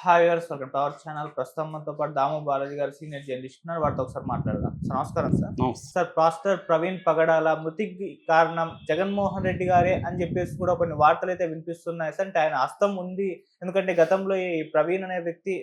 Hi గారు welcome to our channel ప్రస్తుతం మనతో పాటు దాము బాలాజీ గారు సీనియర్ జర్నలిస్ట్ ఉన్నారు. వారితో ఒకసారి మాట్లాడదాం. సార్ నమస్కారం sir. Sir pastor Praveen Pagadala మృతికి కారణం జగన్మోహన్ రెడ్డి గారే అని చెప్పేసి కూడా కొన్ని వార్తలు అయితే వినిపిస్తున్నాయి. సార్ అంటే ఆయన హస్తం ఉంది. ఎందుకంటే గతంలో ఈ ప్రవీణ్ అనే వ్యక్తి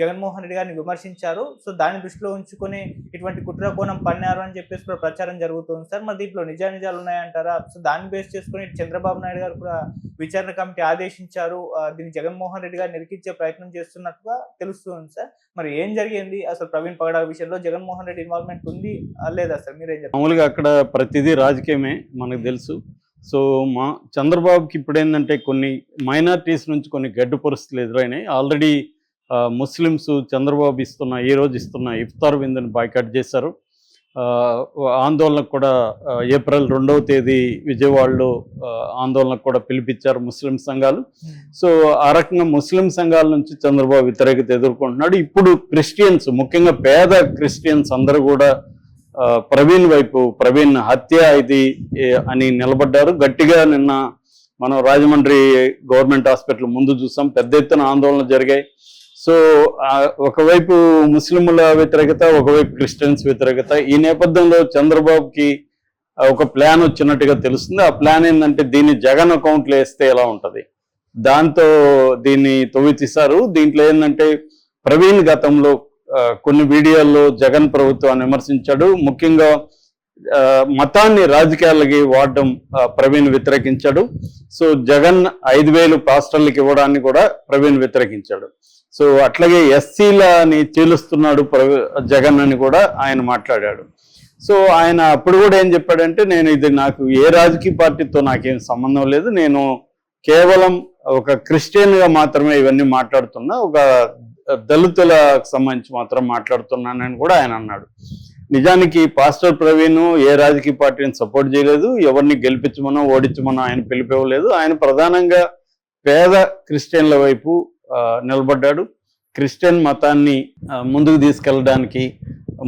జగన్మోహన్ రెడ్డి గారిని విమర్శించారు. సో దాన్ని దృష్టిలో ఉంచుకొని ఇటువంటి కుట్ర కోణం పన్నారు అని చెప్పేసి కూడా ప్రచారం జరుగుతుంది సార్. మరి దీంట్లో నిజానిజాలు ఉన్నాయంటారా? సో దాన్ని బేస్ చేసుకొని చంద్రబాబు నాయుడు గారు కూడా విచారణ కమిటీ ఆదేశించారు. దీన్ని జగన్మోహన్ రెడ్డి గారిని నిరికించే ప్రయత్నం చేస్తున్నట్టుగా తెలుస్తుంది సార్. మరి ఏం జరిగింది? అసలు ప్రవీణ్ పగడాల విషయంలో జగన్మోహన్ రెడ్డి ఇన్వాల్వ్మెంట్ ఉంది లేదా సార్? మీరేం మామూలుగా అక్కడ ప్రతిదీ రాజకీయమే మనకు తెలుసు. సో మా చంద్రబాబుకి ఇప్పుడు ఏంటంటే కొన్ని మైనారిటీస్ నుంచి కొన్ని గడ్డు పరిస్థితులు ఎదురైనాయి. ఆల్రెడీ ముస్లిమ్స్ చంద్రబాబు ఇస్తున్న ఈ రోజు ఇస్తున్న ఇఫ్తార్ విందుని బాయ్కట్ చేశారు. ఆందోళనకు కూడా ఏప్రిల్ రెండవ తేదీ విజయవాడలో ఆందోళనకు కూడా పిలిపించారు ముస్లిం సంఘాలు. సో ఆ రకంగా ముస్లిం సంఘాల నుంచి చంద్రబాబు వ్యతిరేకత ఎదుర్కొంటున్నాడు. ఇప్పుడు క్రిస్టియన్స్ ముఖ్యంగా పేద క్రిస్టియన్స్ అందరూ కూడా ప్రవీణ్ వైపు ప్రవీణ్ హత్య ఇది అని నిలబడ్డారు. గట్టిగా నిన్న మనం రాజమండ్రి గవర్నమెంట్ హాస్పిటల్ ముందు చూసాం. పెద్ద ఎత్తున ఆందోళన జరిగాయి. సో ఒకవైపు ముస్లింల వ్యతిరేకత ఒకవైపు క్రిస్టియన్స్ వ్యతిరేకత. ఈ నేపథ్యంలో చంద్రబాబుకి ఒక ప్లాన్ వచ్చినట్టుగా తెలుస్తుంది. ఆ ప్లాన్ ఏంటంటే దీన్ని జగన్ అకౌంట్లో వేస్తే ఎలా ఉంటది? దాంతో దీన్ని తొవ్వి తీశారు దీంట్లో ఏంటంటే ప్రవీణ్ గతంలో కొన్ని వీడియోల్లో జగన్ ప్రభుత్వాన్ని విమర్శించాడు. ముఖ్యంగా మతాన్ని రాజకీయాలకి వాడడం ప్రవీణ్ వ్యతిరేకించాడు. సో జగన్ ఐదు వేలు పాస్టర్లకి ఇవ్వడాన్ని కూడా ప్రవీణ్ వ్యతిరేకించాడు. సో అట్లాగే ఎస్సీలని చీలుస్తున్నాడు జగన్ అని కూడా ఆయన మాట్లాడాడు. సో ఆయన అప్పుడు కూడా ఏం చెప్పాడంటే నేను ఇది నాకు ఏ రాజకీయ పార్టీతో నాకేం సంబంధం లేదు. నేను కేవలం ఒక క్రిస్టియన్గా మాత్రమే ఇవన్నీ మాట్లాడుతున్నా. ఒక దళితులకు సంబంధించి మాత్రం మాట్లాడుతున్నానని కూడా ఆయన అన్నాడు. నిజానికి పాస్టర్ ప్రవీణ్ ఏ రాజకీయ పార్టీని సపోర్ట్ చేయలేదు. ఎవరిని గెలిపించమనో ఓడించమనో ఆయన పిలిపివ్వలేదు ఆయన ప్రధానంగా పేద క్రిస్టియన్ల వైపు నిలబడ్డాడు. క్రిస్టియన్ మతాన్ని ముందుకు తీసుకెళ్ళడానికి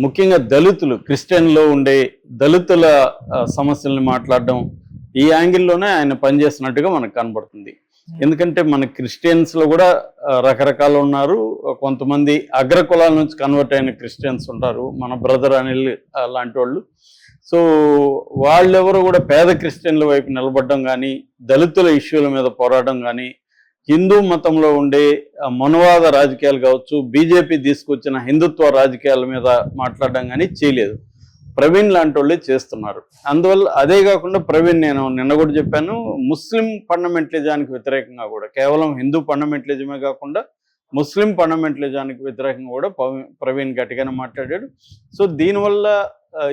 ముఖ్యంగా దళితులు క్రిస్టియన్లో ఉండే దళితుల సమస్యల్ని మాట్లాడడం ఈ యాంగిల్లోనే ఆయన పనిచేసినట్టుగా మనకు కనబడుతుంది. ఎందుకంటే మన క్రిస్టియన్స్లో కూడా రకరకాలు ఉన్నారు. కొంతమంది అగ్ర కులాల నుంచి కన్వర్ట్ అయిన క్రిస్టియన్స్ ఉంటారు. మన బ్రదర్ అనిల్ లాంటి వాళ్ళు. సో వాళ్ళెవరు కూడా పేద క్రిస్టియన్ల వైపు నిలబడడం కానీ దళితుల ఇష్యూల మీద పోరాడడం కానీ హిందూ మతంలో ఉండే మనువాద రాజకీయాలు కావచ్చు బీజేపీ తీసుకొచ్చిన హిందుత్వ రాజకీయాల మీద మాట్లాడడం కానీ చేయలేదు. ప్రవీణ్ లాంటి వాళ్ళే చేస్తున్నారు. అందువల్ల అదే కాకుండా ప్రవీణ్ నేను నిన్న కూడా చెప్పాను ముస్లిం ఫండమెంటలిజానికి వ్యతిరేకంగా కూడా కేవలం హిందూ ఫండమెంటలిజమే కాకుండా ముస్లిం ఫండమెంటలిజానికి వ్యతిరేకంగా కూడా ప్రవీణ్ గట్టిగానే మాట్లాడాడు. సో దీనివల్ల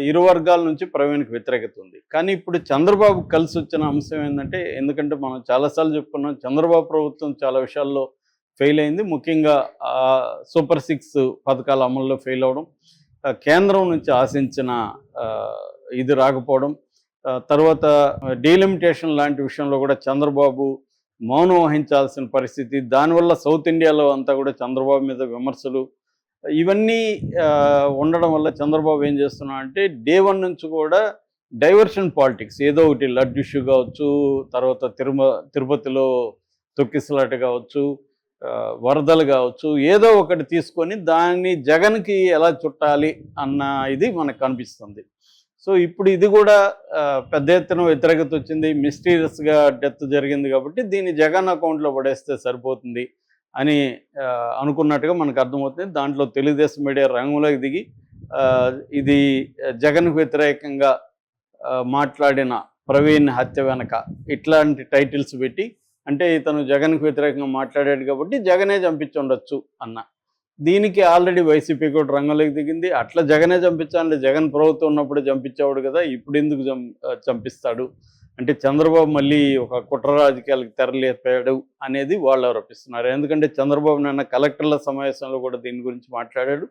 ఇరు వర్గాల నుంచి ప్రవీణ్కి వ్యతిరేకత ఉంది. కానీ ఇప్పుడు చంద్రబాబు కలిసి వచ్చిన అంశం ఏంటంటే ఎందుకంటే మనం చాలాసార్లు చెప్పుకున్నాం చంద్రబాబు ప్రభుత్వం చాలా విషయాల్లో ఫెయిల్ అయింది. ముఖ్యంగా సూపర్ సిక్స్ పథకాల అమల్లో ఫెయిల్ అవడం కేంద్రం నుంచి ఆశించిన ఇది రాకపోవడం తర్వాత డీలిమిటేషన్ లాంటి విషయంలో కూడా చంద్రబాబు మౌనం వహించాల్సిన పరిస్థితి దానివల్ల సౌత్ ఇండియాలో అంతా కూడా చంద్రబాబు మీద విమర్శలు ఇవన్నీ ఉండడం వల్ల చంద్రబాబు ఏం చేస్తున్నా అంటే డే వన్ నుంచి కూడా డైవర్షన్ పాలిటిక్స్. ఏదో ఒకటి లడ్డు ఇష్యూ కావచ్చు తర్వాత తిరుమ తిరుపతిలో తొక్కిసలాట కావచ్చు వరదలు కావచ్చు ఏదో ఒకటి తీసుకొని దాన్ని జగన్కి ఎలా చుట్టాలి అన్న ఇది మనకు కనిపిస్తుంది. సో ఇప్పుడు ఇది కూడా పెద్ద ఎత్తున వ్యతిరేకత వచ్చింది. మిస్టీరియస్గా డెత్ జరిగింది కాబట్టి దీన్ని జగన్ అకౌంట్లో పడేస్తే సరిపోతుంది. అని అనుకున్నట్టుగా మనకు అర్థమవుతుంది. దాంట్లో తెలుగుదేశం మీడియా రంగంలోకి దిగి ఇది జగన్కు వ్యతిరేకంగా మాట్లాడిన ప్రవీణ్ హత్య వెనక ఇట్లాంటి టైటిల్స్ పెట్టి అంటే ఇతను జగన్కు వ్యతిరేకంగా మాట్లాడాడు కాబట్టి జగనే చంపించి ఉండొచ్చు అన్న. దీనికి ఆల్రెడీ వైసీపీ కూడా రంగంలోకి దిగింది. అట్లా జగనే చంపించాలంటే జగన్ ప్రభుత్వం ఉన్నప్పుడు చంపించేవాడు కదా ఇప్పుడు ఎందుకు చంపిస్తాడు? అంటే చంద్రబాబు మళ్ళీ ఒక కుట్ర రాజకీయాలకు తెరలేపాడు అనేది వాళ్ళు ఆరోపిస్తున్నారు. ఎందుకంటే చంద్రబాబు నాన్న కలెక్టర్ల సమావేశంలో కూడా దీని గురించి మాట్లాడాడు.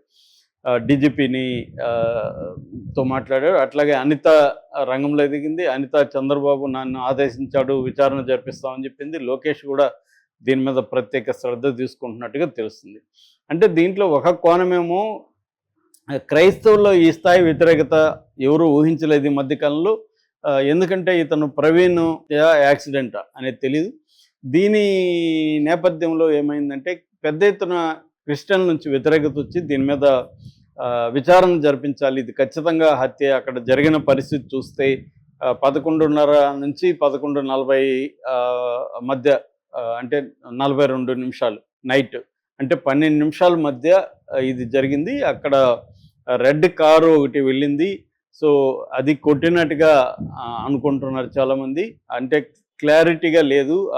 డీజీపీని తో మాట్లాడాడు. అట్లాగే అనిత రంగంలో ఎదిగింది. అనిత చంద్రబాబు నన్ను ఆదేశించాడు విచారణ జరిపిస్తామని చెప్పింది. లోకేష్ కూడా దీని మీద ప్రత్యేక శ్రద్ధ తీసుకుంటున్నట్టుగా తెలుస్తుంది. అంటే దీంట్లో ఒక కోణమేమో క్రైస్తవుల్లో ఈ స్థాయి వ్యతిరేకత ఎవరు ఊహించలేదు ఈ మధ్యకాలంలో. ఎందుకంటే ఇతను ప్రవీణ్ యా యాక్సిడెంట్ అనేది తెలియదు దీని నేపథ్యంలో ఏమైందంటే పెద్ద ఎత్తున క్రిస్టియన్ నుంచి వ్యతిరేకత వచ్చి దీని మీద విచారణ జరిపించాలి. ఇది ఖచ్చితంగా హత్య. అక్కడ జరిగిన పరిస్థితి చూస్తే పదకొండున్నర నుంచి పదకొండు నలభై మధ్య అంటే నలభై రెండు నిమిషాలు నైట్. అంటే పన్నెండు నిమిషాల మధ్య ఇది జరిగింది. అక్కడ రెడ్ కారు ఒకటి వెళ్ళింది. సో అది కొట్టినట్టుగా అనుకుంటున్నారు చాలామంది. అంటే క్లారిటీగా లేదు.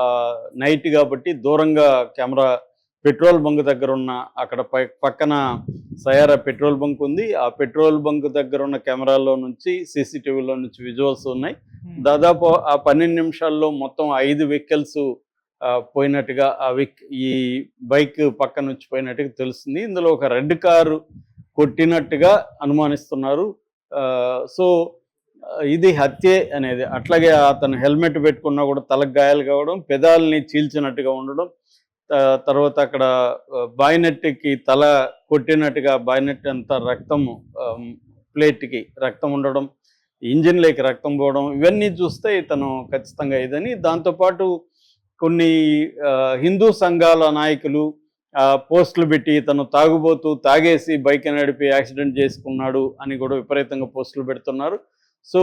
నైట్ కాబట్టి దూరంగా కెమెరా పెట్రోల్ బంక్ దగ్గర ఉన్న అక్కడ పై- పక్కన సయారా పెట్రోల్ బంక్ ఉంది. ఆ పెట్రోల్ బంక్ దగ్గర ఉన్న కెమెరాలో నుంచి సీసీటీవీలో నుంచి విజువల్స్ ఉన్నాయి. దాదాపు ఆ పన్నెండు నిమిషాల్లో మొత్తం ఐదు వెహికల్స్ పోయినట్టుగా ఆ వెక్ ఈ బైక్ పక్క నుంచి పోయినట్టుగా తెలుస్తుంది. ఇందులో ఒక రెడ్ కారు కొట్టినట్టుగా అనుమానిస్తున్నారు. సో ఇది హత్యే అనేది. అట్లాగే అతను హెల్మెట్ పెట్టుకున్నా కూడా తలకు గాయాలు కావడం పెదాలని చీల్చినట్టుగా ఉండడం తర్వాత అక్కడ బాయినెట్కి తల కొట్టినట్టుగా బాయినెట్ అంతా రక్తము ప్లేట్కి రక్తం ఉండడం ఇంజిన్లోకి రక్తం పోవడం ఇవన్నీ చూస్తే ఇతను ఖచ్చితంగా ఇదని. దాంతోపాటు కొన్ని హిందూ సంఘాల నాయకులు పోస్టులు పెట్టి తను తాగుబోతూ తాగేసి బైక్ నడిపి యాక్సిడెంట్ చేసుకున్నాడు అని కూడా విపరీతంగా పోస్టులు పెడుతున్నారు. సో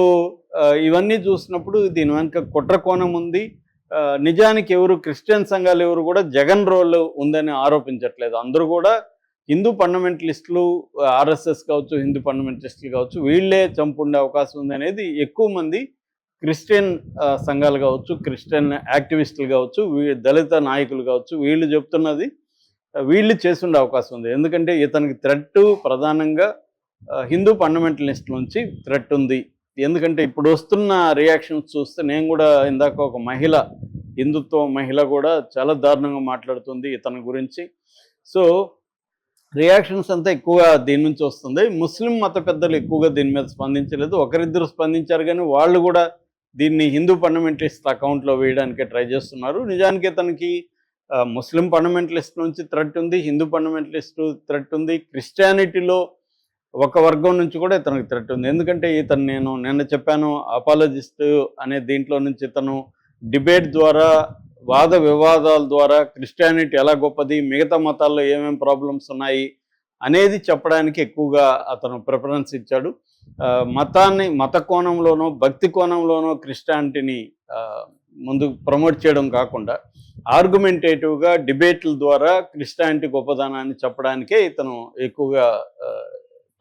ఇవన్నీ చూసినప్పుడు దీని వెనుక కుట్ర కోణం ఉంది. నిజానికి ఎవరు క్రిస్టియన్ సంఘాలు ఎవరు కూడా జగన్ రోల్ ఉందని ఆరోపించట్లేదు. అందరూ కూడా హిందూ ఫండమెంటలిస్టులు ఆర్ఎస్ఎస్ కావచ్చు హిందూ ఫండమెంటలిస్టులు కావచ్చు వీళ్ళే చంపుండే అవకాశం ఉంది అనేది ఎక్కువ మంది క్రిస్టియన్ సంఘాలు కావచ్చు క్రిస్టియన్ యాక్టివిస్టులు కావచ్చు వీ- దళిత నాయకులు కావచ్చు వీళ్ళు చెప్తున్నది వీళ్ళు చేస్తుండే అవకాశం ఉంది. ఎందుకంటే ఇతనికి థ్రెట్ ప్రధానంగా హిందూ ఫండమెంటలిస్ట్ నుంచి థ్రెట్ ఉంది. ఎందుకంటే ఇప్పుడు వస్తున్న రియాక్షన్స్ చూస్తే నేను కూడా ఇందాక ఒక మహిళ హిందుత్వ మహిళ కూడా చాలా దారుణంగా మాట్లాడుతుంది ఇతని గురించి. సో రియాక్షన్స్ అంతా ఎక్కువగా దీని నుంచి వస్తుంది. ముస్లిం మత పెద్దలు ఎక్కువగా దీని మీద స్పందించలేదు. ఒకరిద్దరు స్పందించారు కానీ వాళ్ళు కూడా దీన్ని హిందూ ఫండమెంటలిస్ట్ అకౌంట్లో వేయడానికి ట్రై చేస్తున్నారు. నిజానికి ఇతనికి ముస్లిం ఫండమెంటలిస్ట్ నుంచి థ్రెట్ ఉంది హిందూ ఫండమెంటలిస్ట్ థ్రెట్ ఉంది. క్రిస్టియానిటీలో ఒక వర్గం నుంచి కూడా ఇతనికి థ్రెట్ ఉంది. ఎందుకంటే ఇతను నేను నిన్న చెప్పాను అపాలజిస్ట్ అనే దీంట్లో నుంచి ఇతను డిబేట్ ద్వారా వాద వివాదాల ద్వారా క్రిస్టియానిటీ ఎలా గొప్పది మిగతా మతాల్లో ఏమేమి ప్రాబ్లమ్స్ ఉన్నాయి అనేది చెప్పడానికి ఎక్కువగా అతను ప్రిఫరెన్స్ ఇచ్చాడు. మతాన్ని మత కోణంలోనో భక్తి కోణంలోనో క్రిస్టియానిటీని ముందు ప్రమోట్ చేయడం కాకుండా ఆర్గ్యుమెంటేటివ్గా డిబేట్ల ద్వారా క్రిస్టియానిటీ గొప్పదనాన్ని చెప్పడానికే ఇతను ఎక్కువగా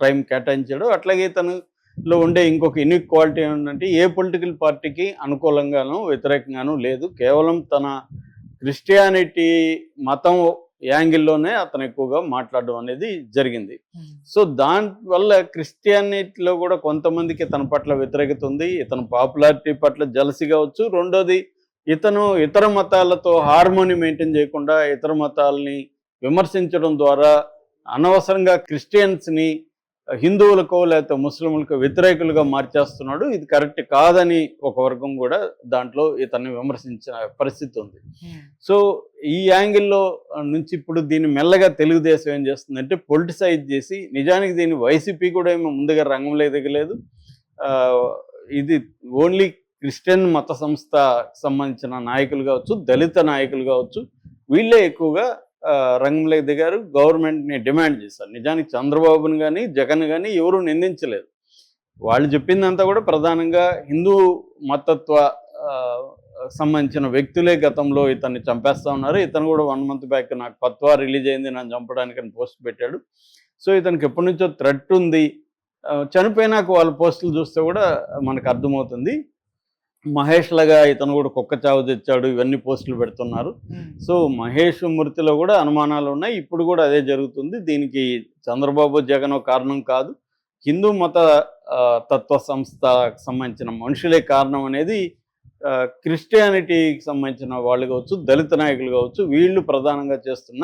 టైం కేటాయించాడు. అట్లాగే ఇతనులో ఉండే ఇంకొక యూనిక్ క్వాలిటీ ఏంటంటే ఏ పొలిటికల్ పార్టీకి అనుకూలంగానూ వ్యతిరేకంగానూ లేదు. కేవలం తన క్రిస్టియానిటీ మతం యాంగిల్లోనే అతను ఎక్కువగా మాట్లాడడం అనేది జరిగింది. సో దాని వల్ల క్రిస్టియానిటీలో కూడా కొంతమందికి తన పట్ల వ్యతిరేకత ఉంది. ఇతను పాపులారిటీ పట్ల జలసి కావచ్చు రెండోది ఇతను ఇతర మతాలతో హార్మోని మెయింటైన్ చేయకుండా ఇతర మతాలని విమర్శించడం ద్వారా అనవసరంగా క్రిస్టియన్స్ని హిందువులకు లేకపోతే ముస్లింలకు వ్యతిరేకులుగా మార్చేస్తున్నాడు. ఇది కరెక్ట్ కాదని ఒక వర్గం కూడా దాంట్లో ఇతన్ని విమర్శించిన పరిస్థితి ఉంది. సో ఈ యాంగిల్లో నుంచి ఇప్పుడు దీన్ని మెల్లగా తెలుగుదేశం ఏం చేస్తుందంటే పొలిటిసైజ్ చేసి నిజానికి దీన్ని వైసీపీ కూడా ఏమో ముందుగా రంగంలో దిగలేదు. ఆ, ఇది ఓన్లీ క్రిస్టియన్ మత సంస్థ సంబంధించిన నాయకులు కావచ్చు దళిత నాయకులు కావచ్చు వీళ్ళే ఎక్కువగా ఆ, రంగంలోకి దిగారు. గవర్నమెంట్ని డిమాండ్ చేశారు. నిజానికి చంద్రబాబుని కానీ జగన్ కానీ ఎవరు నిందించలేదు. వాళ్ళు చెప్పిందంతా కూడా ప్రధానంగా హిందూ మతత్వ సంబంధించిన వ్యక్తులే గతంలో ఇతన్ని చంపేస్తా ఉన్నారు. ఇతను కూడా వన్ మంత్ బ్యాక్ నాకు పత్వా రిలీజ్ అయింది. నన్ను చంపడానికి అని పోస్ట్ పెట్టాడు. సో ఇతనికి ఎప్పటి నుంచో థ్రెట్ ఉంది. చనిపోయినాక వాళ్ళ పోస్టులు చూస్తే కూడా మనకు అర్థమవుతుంది. మహేష్ లాగా ఇతను కూడా కుక్క చావు తెచ్చాడు ఇవన్నీ పోస్టులు పెడుతున్నారు. సో మహేష్ మృతిలో కూడా అనుమానాలు ఉన్నాయి. ఇప్పుడు కూడా అదే జరుగుతుంది. దీనికి చంద్రబాబు జగన్ కారణం కాదు. హిందూ మత తత్వ సంస్థకు సంబంధించిన మనుషులే కారణం అనేది క్రిస్టియానిటీకి సంబంధించిన వాళ్ళు కావచ్చు దళిత నాయకులు కావచ్చు వీళ్ళు ప్రధానంగా చేస్తున్న